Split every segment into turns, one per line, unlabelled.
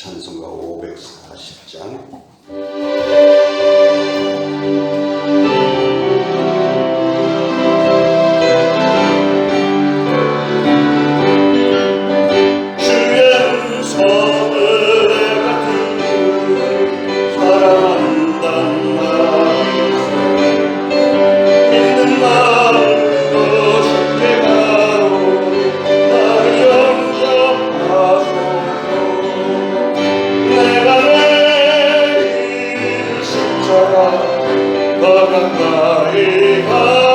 찬송가 540장 십자가 더 가까이 가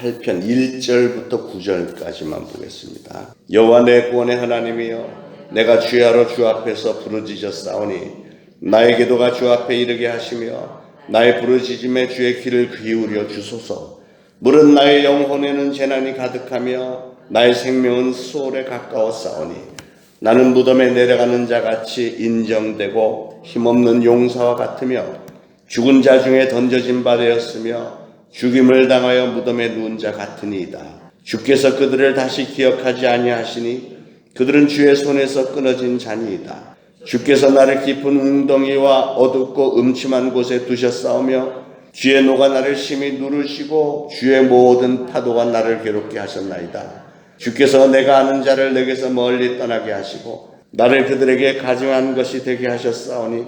88편 1절부터 9절까지만 보겠습니다. 여호와 내 구원의 하나님이여 내가 주야로 주 앞에서 부르짖었사오니 나의 기도가 주 앞에 이르게 하시며 나의 부르짖음에 주의 귀를 기울여 주소서 물은 나의 영혼에는 재난이 가득하며 나의 생명은 수월에 가까웠사오니 나는 무덤에 내려가는 자 같이 인정되고 힘없는 용사와 같으며 죽은 자 중에 던져진 바 되었으며 죽임을 당하여 무덤에 누운 자 같으니이다. 주께서 그들을 다시 기억하지 아니하시니 그들은 주의 손에서 끊어진 자니이다. 주께서 나를 깊은 웅덩이와 어둡고 음침한 곳에 두셨사오며 주의 노가 나를 심히 누르시고 주의 모든 파도가 나를 괴롭게 하셨나이다. 주께서 내가 아는 자를 내게서 멀리 떠나게 하시고 나를 그들에게 가증한 것이 되게 하셨사오니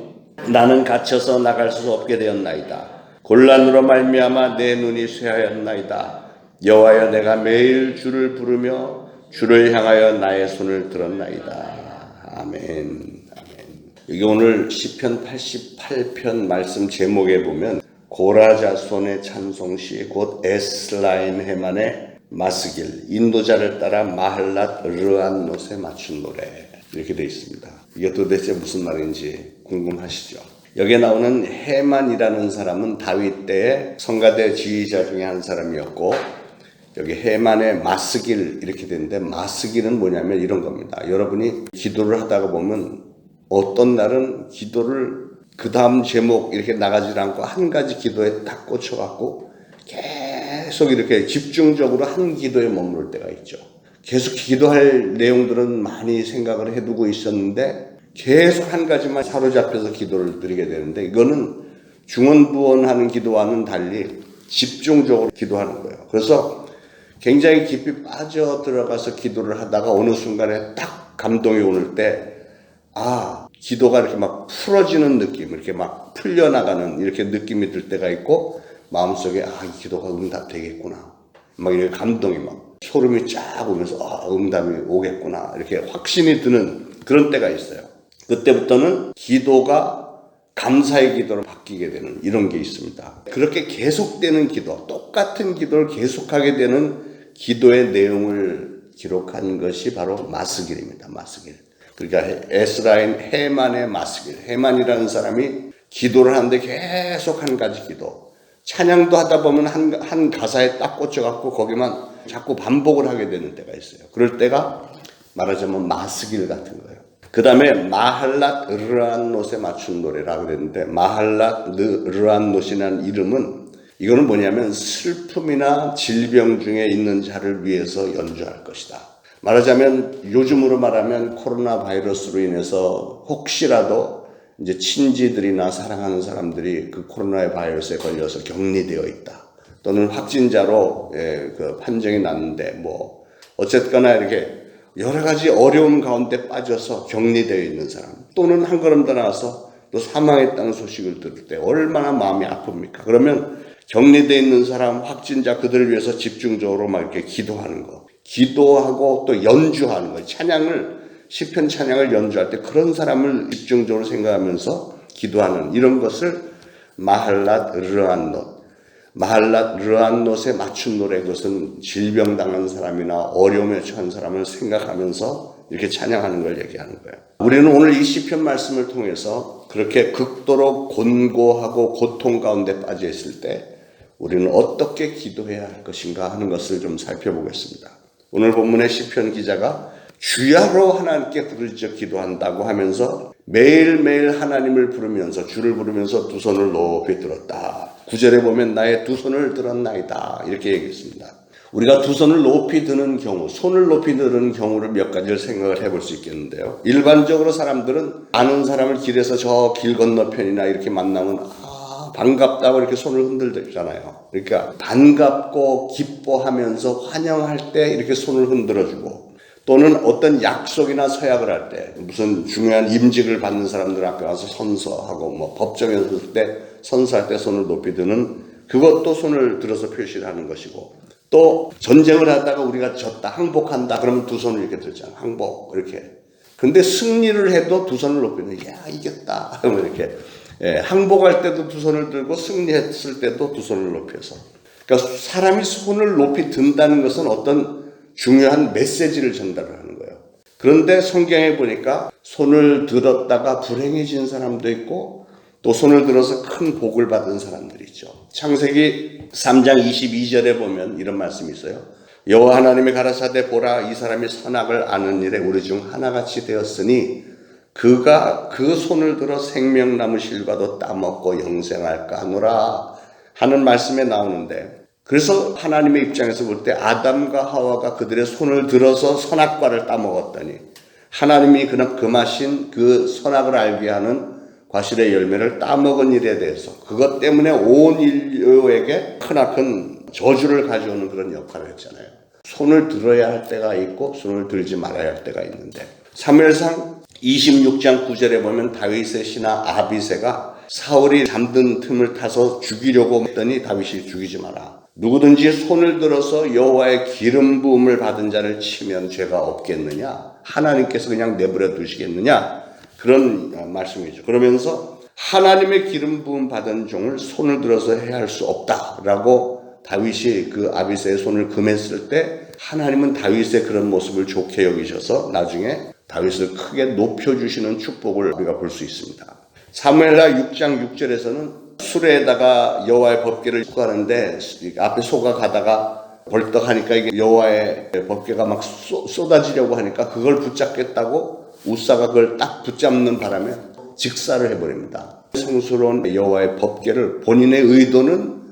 나는 갇혀서 나갈 수 없게 되었나이다. 곤란으로 말미암아 내 눈이 쇠하였나이다. 여호와여 내가 매일 주를 부르며 주를 향하여 나의 손을 들었나이다. 아멘. 아멘. 여기 오늘 시편 88편 말씀 제목에 보면 고라 자손의 찬송시 곧 에슬라임 헤만의 마스길 인도자를 따라 마할랏 르안노에 맞춘 노래 이렇게 되어 있습니다. 이게 도대체 무슨 말인지 궁금하시죠? 여기에 나오는 해만이라는 사람은 다윗 때의 성가대 지휘자 중에 한 사람이었고 여기 해만의 마스길 이렇게 되는데 마스길은 뭐냐면 이런 겁니다. 여러분이 기도를 하다가 보면 어떤 날은 기도를 그 다음 제목 이렇게 나가지 않고 한 가지 기도에 딱 꽂혀갖고 계속 이렇게 집중적으로 한 기도에 머무를 때가 있죠. 계속 기도할 내용들은 많이 생각을 해두고 있었는데 계속 한 가지만 사로잡혀서 기도를 드리게 되는데 이거는 중언부언하는 기도와는 달리 집중적으로 기도하는 거예요. 그래서 굉장히 깊이 빠져 들어가서 기도를 하다가 어느 순간에 딱 감동이 오는 때, 아, 기도가 이렇게 막 풀어지는 느낌, 이렇게 막 풀려나가는 이렇게 느낌이 들 때가 있고, 마음속에, 아, 이 기도가 응답되겠구나. 막 이렇게 감동이 막 소름이 쫙 오면서, 아, 응답이 오겠구나. 이렇게 확신이 드는 그런 때가 있어요. 그때부터는 기도가 감사의 기도로 바뀌게 되는 이런 게 있습니다. 그렇게 계속되는 기도, 똑같은 기도를 계속하게 되는 기도의 내용을 기록한 것이 바로 마스길입니다. 마스길. 그러니까 에스라인 해만의 마스길. 해만이라는 사람이 기도를 하는데 계속 한 가지 기도. 찬양도 하다 보면 한, 한 가사에 딱 꽂혀갖고 거기만 자꾸 반복을 하게 되는 때가 있어요. 그럴 때가 말하자면 마스길 같은 거예요. 그 다음에 마할랏 르안노스에 맞춘 노래라고 그랬는데 마할랏 르안노스라는 이름은 이거는 뭐냐면 슬픔이나 질병 중에 있는 자를 위해서 연주할 것이다. 말하자면 요즘으로 말하면 코로나 바이러스로 인해서 혹시라도 이제 친지들이나 사랑하는 사람들이 그 코로나 바이러스에 걸려서 격리되어 있다. 또는 확진자로 예, 그 판정이 났는데 뭐 어쨌거나 이렇게 여러 가지 어려움 가운데 빠져서 격리되어 있는 사람 또는 한 걸음 더 나와서 또 사망했다는 소식을 들을 때 얼마나 마음이 아픕니까? 그러면 격리되어 있는 사람 확진자 그들을 위해서 집중적으로 막 이렇게 기도하는 거, 기도하고 또 연주하는 거, 찬양을 시편 찬양을 연주할 때 그런 사람을 집중적으로 생각하면서 기도하는 이런 것을 마할랏 르안노 마할랏 르안노스에 맞춘 노래 그것은 질병 당한 사람이나 어려움에 처한 사람을 생각하면서 이렇게 찬양하는 걸 얘기하는 거예요. 우리는 오늘 이 시편 말씀을 통해서 그렇게 극도로 곤고하고 고통 가운데 빠져 있을 때 우리는 어떻게 기도해야 할 것인가 하는 것을 좀 살펴보겠습니다. 오늘 본문의 시편 기자가 주야로 하나님께 부르짖어 기도한다고 하면서 매일매일 하나님을 부르면서 주를 부르면서 두 손을 높이 들었다. 구절에 보면 나의 두 손을 들었나이다. 이렇게 얘기했습니다. 우리가 두 손을 높이 드는 경우, 손을 높이 드는 경우를 몇 가지를 생각을 해볼 수 있겠는데요. 일반적으로 사람들은 아는 사람을 길에서 저 길 건너편이나 이렇게 만나면 아, 반갑다고 이렇게 손을 흔들잖아요. 그러니까 반갑고 기뻐하면서 환영할 때 이렇게 손을 흔들어주고 또는 어떤 약속이나 서약을 할 때 무슨 중요한 임직을 받는 사람들 앞에 와서 선서하고 뭐 법정에 설때 선서할 때 손을 높이 드는 그것도 손을 들어서 표시를 하는 것이고 또 전쟁을 하다가 우리가 졌다 항복한다 그러면 두 손을 이렇게 들잖아. 항복 이렇게. 근데 승리를 해도 두 손을 높이 들야 이겼다. 그러면 이렇게. 예, 항복할 때도 두 손을 들고 승리했을 때도 두 손을 높여서. 그러니까 사람이 손을 높이 든다는 것은 어떤 중요한 메시지를 전달을 하는 거예요. 그런데 성경에 보니까 손을 들었다가 불행해진 사람도 있고 또 손을 들어서 큰 복을 받은 사람들이 있죠. 창세기 3장 22절에 보면 이런 말씀이 있어요. 여호와 하나님이 가라사대 보라 이 사람이 선악을 아는 일에 우리 중 하나같이 되었으니 그가 그 손을 들어 생명나무 실과도 따먹고 영생할까 하노라 하는 말씀에 나오는데 그래서 하나님의 입장에서 볼 때 아담과 하와가 그들의 손을 들어서 선악과를 따먹었더니 하나님이 그냥 금하신 그 선악을 알게 하는 과실의 열매를 따먹은 일에 대해서 그것 때문에 온 인류에게 크나큰 저주를 가져오는 그런 역할을 했잖아요. 손을 들어야 할 때가 있고 손을 들지 말아야 할 때가 있는데 3일상 26장 9절에 보면 다윗의 신하 아비세가 사울이 잠든 틈을 타서 죽이려고 했더니 다윗이 죽이지 마라. 누구든지 손을 들어서 여호와의 기름 부음을 받은 자를 치면 죄가 없겠느냐? 하나님께서 그냥 내버려 두시겠느냐? 그런 말씀이죠. 그러면서 하나님의 기름 부음 받은 종을 손을 들어서 해야 할수 없다라고 다윗이 그 아비세의 손을 금했을 때 하나님은 다윗의 그런 모습을 좋게 여기셔서 나중에 다윗을 크게 높여 주시는 축복을 우리가 볼 수 있습니다. 사무엘하 6장 6절에서는 수레에다가 여호와의 법궤를 가는데 앞에 소가 가다가 벌떡하니까 이게 여호와의 법궤가 막 쏟- 쏟아지려고 하니까 그걸 붙잡겠다고 우사가 그걸 딱 붙잡는 바람에 직사를 해버립니다. 성스러운 여호와의 법궤를 본인의 의도는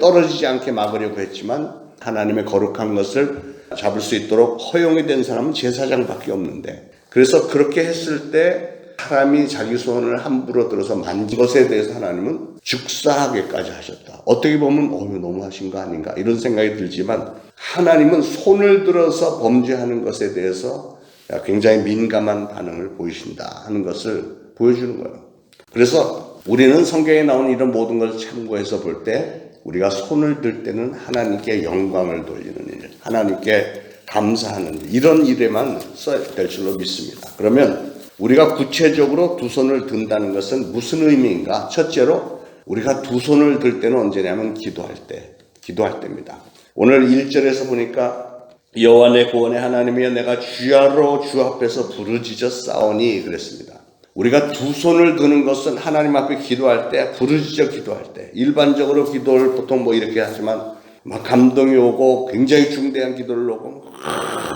떨어지지 않게 막으려고 했지만 하나님의 거룩한 것을 잡을 수 있도록 허용이 된 사람은 제사장밖에 없는데 그래서 그렇게 했을 때 사람이 자기 손을 함부로 들어서 만진 것에 대해서 하나님은 죽사하게까지 하셨다. 어떻게 보면 어유 너무 하신 거 아닌가 이런 생각이 들지만 하나님은 손을 들어서 범죄하는 것에 대해서 굉장히 민감한 반응을 보이신다 하는 것을 보여주는 거예요. 그래서 우리는 성경에 나오는 이런 모든 것을 참고해서 볼 때 우리가 손을 들 때는 하나님께 영광을 돌리는 일, 하나님께 감사하는 일, 이런 일에만 써야 될 줄로 믿습니다. 그러면 우리가 구체적으로 두 손을 든다는 것은 무슨 의미인가? 첫째로 우리가 두 손을 들 때는 언제냐면 기도할 때, 기도할 때입니다. 오늘 1절에서 보니까 여호와 내 구원의 하나님이여 내가 주야로 주 앞에서 부르짖어 싸우니 그랬습니다. 우리가 두 손을 드는 것은 하나님 앞에 기도할 때 부르짖어 기도할 때 일반적으로 기도를 보통 뭐 이렇게 하지만 막 감동이 오고 굉장히 중대한 기도를 오고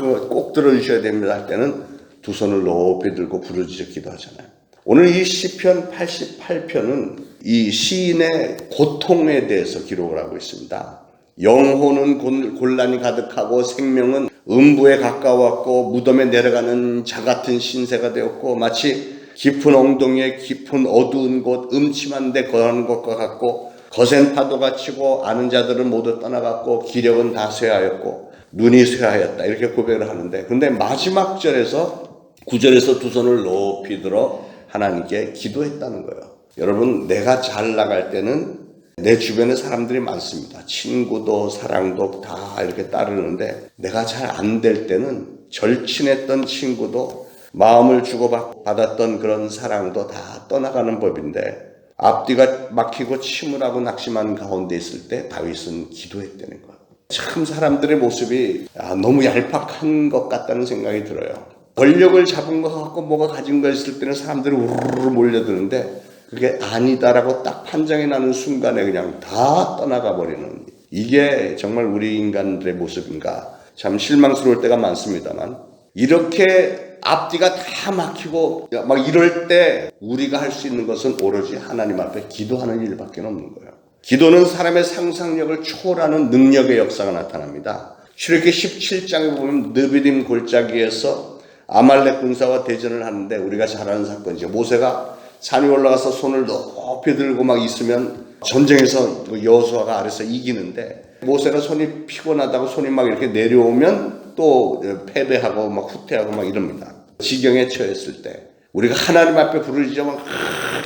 막꼭 들어주셔야 됩니다 할 때는 두 손을 높이 들고 부르짖어 기도하잖아요. 오늘 이 시편 88편은 이 시인의 고통에 대해서 기록을 하고 있습니다. 영혼은 곤- 곤란이 가득하고 생명은 음부에 가까웠고 무덤에 내려가는 자 같은 신세가 되었고 마치 깊은 엉덩이에 깊은 어두운 곳 음침한 데 거하는 것과 같고 거센 파도가 치고 아는 자들은 모두 떠나갔고 기력은 다 쇠하였고 눈이 쇠하였다 이렇게 고백을 하는데 근데 마지막 절에서 구절에서 두 손을 높이 들어 하나님께 기도했다는 거예요. 여러분 내가 잘 나갈 때는 내 주변에 사람들이 많습니다. 친구도 사랑도 다 이렇게 따르는데 내가 잘 안 될 때는 절친했던 친구도 마음을 주고받았던 그런 사랑도 다 떠나가는 법인데 앞뒤가 막히고 침울하고 낙심한 가운데 있을 때 다윗은 기도했다는 거예요. 참 사람들의 모습이 아, 너무 얄팍한 것 같다는 생각이 들어요. 권력을 잡은 것 같고 뭐가 가진 거 있을 때는 사람들이 우르르 몰려드는데 그게 아니다라고 딱 판정이 나는 순간에 그냥 다 떠나가 버리는 이게 정말 우리 인간들의 모습인가 참 실망스러울 때가 많습니다만 이렇게 앞뒤가 다 막히고 막 이럴 때 우리가 할 수 있는 것은 오로지 하나님 앞에 기도하는 일밖에 없는 거예요. 기도는 사람의 상상력을 초월하는 능력의 역사가 나타납니다. 출애기 17장에 보면 느비딤 골짜기에서 아말렉 군사와 대전을 하는데 우리가 잘 아는 사건이죠. 모세가 산에 올라가서 손을 높이 들고 막 있으면 전쟁에서 그 여호수아가 아래서 이기는데 모세가 손이 피곤하다고 손이 막 이렇게 내려오면 또 패배하고 막 후퇴하고 막 이럽니다. 지경에 처했을 때 우리가 하나님 앞에 부르짖어 막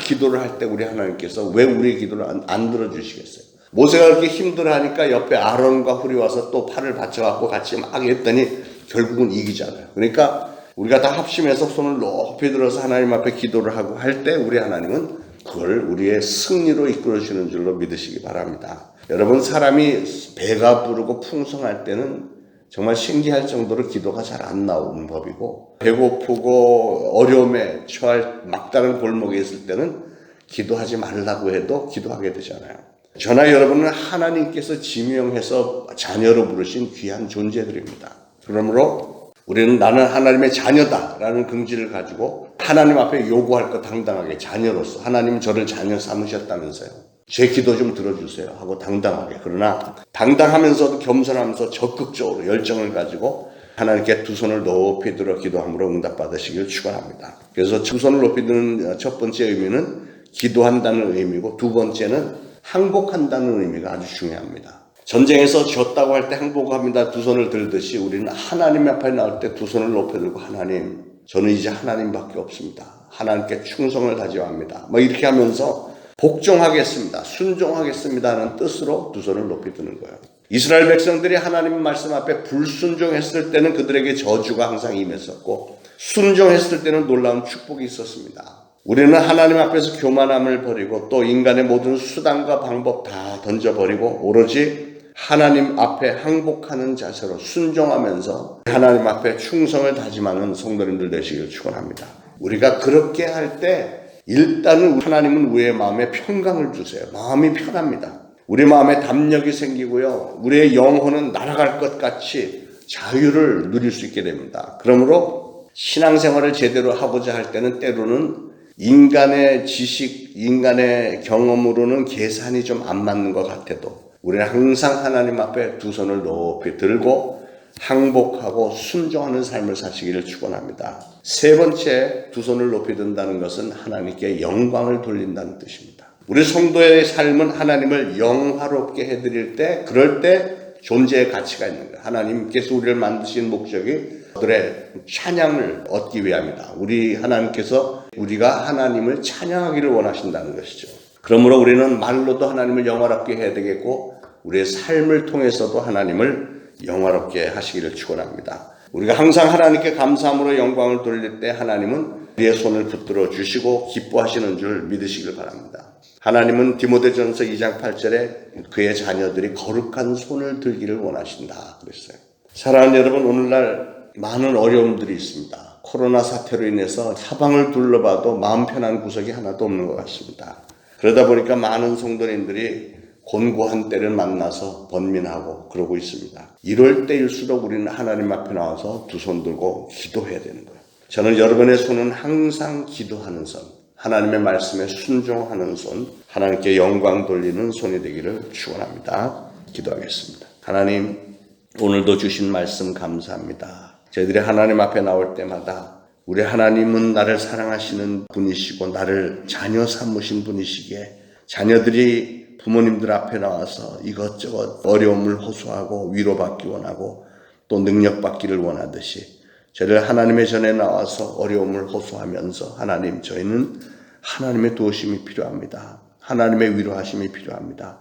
기도를 할 때 우리 하나님께서 왜 우리의 기도를 안, 안 들어주시겠어요? 모세가 그렇게 힘들어하니까 옆에 아론과 훌이 와서 또 팔을 받쳐갖고 같이 막 했더니 결국은 이기잖아요. 그러니까 우리가 다 합심해서 손을 높이 들어서 하나님 앞에 기도를 하고 할 때 우리 하나님은 그걸 우리의 승리로 이끌어 주시는 줄로 믿으시기 바랍니다. 여러분 사람이 배가 부르고 풍성할 때는 정말 신기할 정도로 기도가 잘 안 나오는 법이고 배고프고 어려움에 처할 막다른 골목에 있을 때는 기도하지 말라고 해도 기도하게 되잖아요. 저나 여러분은 하나님께서 지명해서 자녀로 부르신 귀한 존재들입니다. 그러므로 우리는 나는 하나님의 자녀다라는 긍지를 가지고 하나님 앞에 요구할 것 당당하게 자녀로서 하나님 저를 자녀 삼으셨다면서요. 제 기도 좀 들어주세요 하고 당당하게 그러나 당당하면서도 겸손하면서 적극적으로 열정을 가지고 하나님께 두 손을 높이 들어 기도함으로 응답받으시길 축원합니다. 그래서 두 손을 높이 드는 첫 번째 의미는 기도한다는 의미고 두 번째는 항복한다는 의미가 아주 중요합니다. 전쟁에서 졌다고 할 때 항복합니다. 두 손을 들듯이 우리는 하나님 앞에 나올 때 두 손을 높여 들고 하나님 저는 이제 하나님밖에 없습니다. 하나님께 충성을 다짐합니다. 뭐 이렇게 하면서 복종하겠습니다. 순종하겠습니다. 하는 뜻으로 두 손을 높이 드는 거예요. 이스라엘 백성들이 하나님 말씀 앞에 불순종했을 때는 그들에게 저주가 항상 임했었고 순종했을 때는 놀라운 축복이 있었습니다. 우리는 하나님 앞에서 교만함을 버리고 또 인간의 모든 수단과 방법 다 던져버리고 오로지 하나님 앞에 항복하는 자세로 순종하면서 하나님 앞에 충성을 다짐하는 성도님들 되시길 축원합니다. 우리가 그렇게 할 때 일단은 하나님은 우리의 마음에 평강을 주세요. 마음이 편합니다. 우리 마음에 담력이 생기고요. 우리의 영혼은 날아갈 것 같이 자유를 누릴 수 있게 됩니다. 그러므로 신앙생활을 제대로 하고자 할 때는 때로는 인간의 지식, 인간의 경험으로는 계산이 좀 안 맞는 것 같아도 우리는 항상 하나님 앞에 두 손을 높이 들고 항복하고 순종하는 삶을 사시기를 축원합니다. 세 번째 두 손을 높이 든다는 것은 하나님께 영광을 돌린다는 뜻입니다. 우리 성도의 삶은 하나님을 영화롭게 해드릴 때 그럴 때 존재의 가치가 있는 거예요. 하나님께서 우리를 만드신 목적이 그들의 찬양을 얻기 위함이다. 우리 하나님께서 우리가 하나님을 찬양하기를 원하신다는 것이죠. 그러므로 우리는 말로도 하나님을 영화롭게 해야 되겠고 우리의 삶을 통해서도 하나님을 영화롭게 하시기를 축원합니다. 우리가 항상 하나님께 감사함으로 영광을 돌릴 때 하나님은 우리의 손을 붙들어 주시고 기뻐하시는 줄 믿으시길 바랍니다. 하나님은 디모데전서 2장 8절에 그의 자녀들이 거룩한 손을 들기를 원하신다 그랬어요. 사랑하는 여러분 오늘날 많은 어려움들이 있습니다. 코로나 사태로 인해서 사방을 둘러봐도 마음 편한 구석이 하나도 없는 것 같습니다. 그러다 보니까 많은 성도님들이 곤고한 때를 만나서 번민하고 그러고 있습니다. 이럴 때일수록 우리는 하나님 앞에 나와서 두 손 들고 기도해야 되는 거예요. 저는 여러분의 손은 항상 기도하는 손, 하나님의 말씀에 순종하는 손, 하나님께 영광 돌리는 손이 되기를 축원합니다. 기도하겠습니다. 하나님, 오늘도 주신 말씀 감사합니다. 저희들이 하나님 앞에 나올 때마다 우리 하나님은 나를 사랑하시는 분이시고 나를 자녀 삼으신 분이시기에 자녀들이 부모님들 앞에 나와서 이것저것 어려움을 호소하고 위로받기 원하고 또 능력받기를 원하듯이 저희를 하나님의 전에 나와서 어려움을 호소하면서 하나님 저희는 하나님의 도우심이 필요합니다. 하나님의 위로하심이 필요합니다.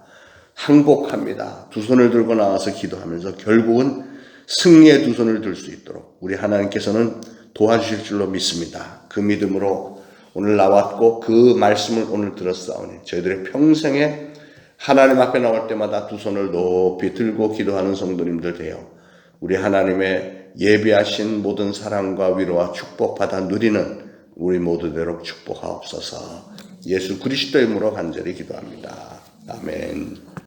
항복합니다. 두 손을 들고 나와서 기도하면서 결국은 승리의 두 손을 들 수 있도록 우리 하나님께서는 도와주실 줄로 믿습니다. 그 믿음으로 오늘 나왔고 그 말씀을 오늘 들었사오니 저희들의 평생에 하나님 앞에 나올 때마다 두 손을 높이 들고 기도하는 성도님들 되어 우리 하나님의 예비하신 모든 사랑과 위로와 축복 받아 누리는 우리 모두대로 축복하옵소서. 예수 그리스도의 이름으로 간절히 기도합니다. 아멘.